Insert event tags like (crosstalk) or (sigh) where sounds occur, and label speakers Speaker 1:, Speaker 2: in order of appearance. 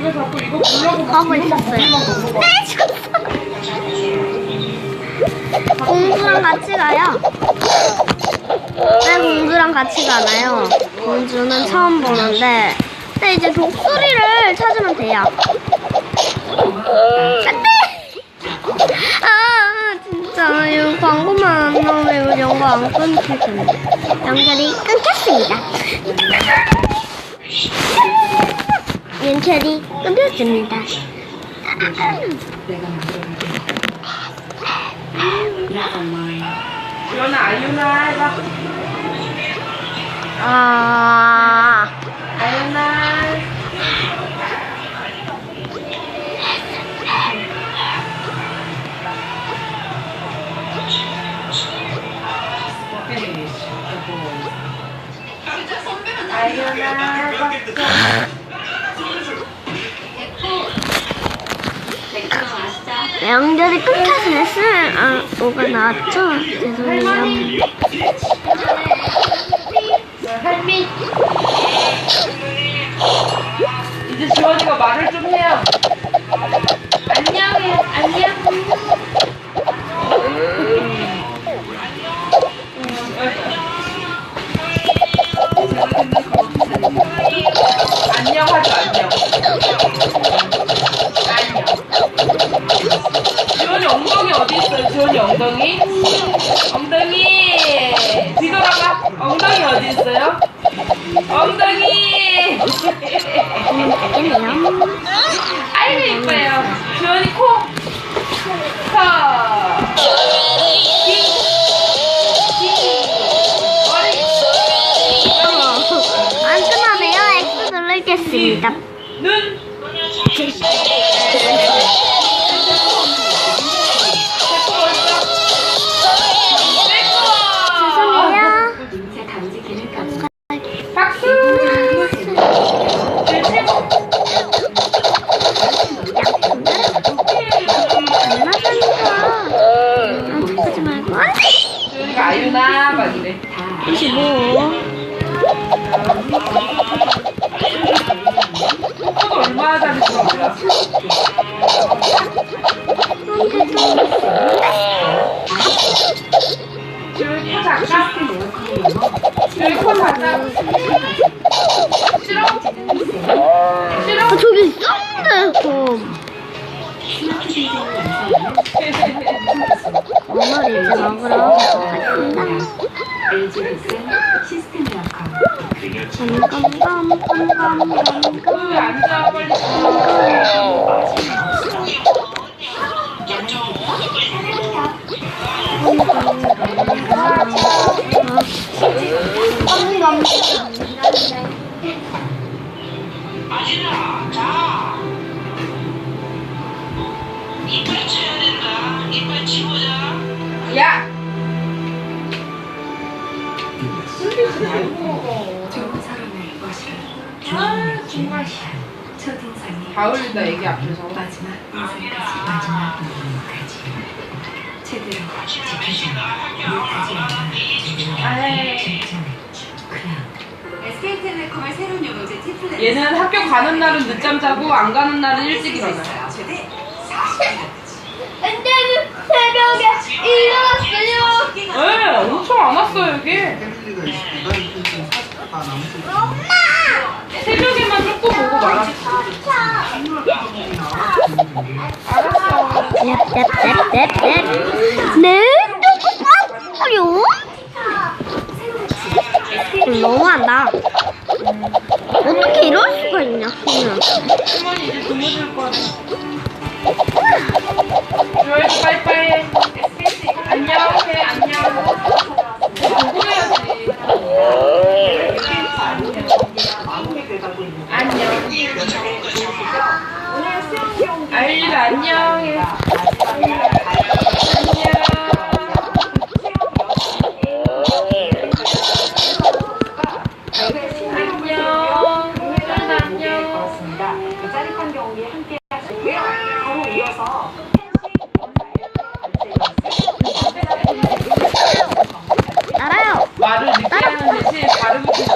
Speaker 1: 집에 자꾸 이거 보려고
Speaker 2: 하고 있었어요. 네, 죽었어. 공주랑 같이 가요. 네, 공주랑 같이 가나요? 공주는 처음 보는데, 네, 이제 독수리를 찾으면 돼요. 안 돼! 아, 진짜, 이거 광고만 안 나오면 이거 연구 안 끊길 텐데. 연결이 끊겼습니다. 연결이 끊겼습니다.
Speaker 1: 지원아 아유나 해봐
Speaker 2: 아,
Speaker 1: 아유나 아유나
Speaker 2: 연결이 끊겨서 했으면, 아, 뭐가 나왔죠? 죄송해요.
Speaker 1: 이제 지원이가 말을 좀 해요 지원이 엉덩이 엉덩이 뒤돌아가 엉덩이 어디 있어요 엉덩이. 아이고 이뻐요 지원이 코. 머리.
Speaker 2: 어, 안 끝나네요. X 누르겠습니다.
Speaker 1: 눈.
Speaker 2: 25.
Speaker 1: 코도 얼마나 잘했어 몰라. 지원이 코 작다. 지원이 코 작다. 싫어? 싫어?
Speaker 2: 아, 저기 있었는데, 좀. (laughs) 어머니 이제 먹으러 가겠습니다. 깜깜깜깜깜깜.
Speaker 1: 그 앉아 빨리.
Speaker 3: 이빨 쳐야 된다.
Speaker 4: 첫인상이
Speaker 1: 다 어울린다 애기 앞에서.
Speaker 4: 마지막 인생까지 마지막 인생까지 제대로. 그냥
Speaker 5: SK텔레콤의 새로운 요금제 티플랜
Speaker 1: 얘는 학교 가는 날은 늦잠 자고 안 가는 날은 일찍 일어나요.
Speaker 5: 최대 40분
Speaker 2: 언제는 새벽에 일어났어요.
Speaker 1: 네, 엄청 안 왔어요
Speaker 6: 남으실
Speaker 1: 새벽
Speaker 2: 넵넵넵넵넵. 네? 똑같아요? 너무한다. 어떻게 이럴 수가 있냐, 그냥.
Speaker 1: 할머니 이제 주무실 거야. 빠 알림 안녕해.
Speaker 2: 알아요.
Speaker 1: 말을 늦게 하는 대신 발음이 좀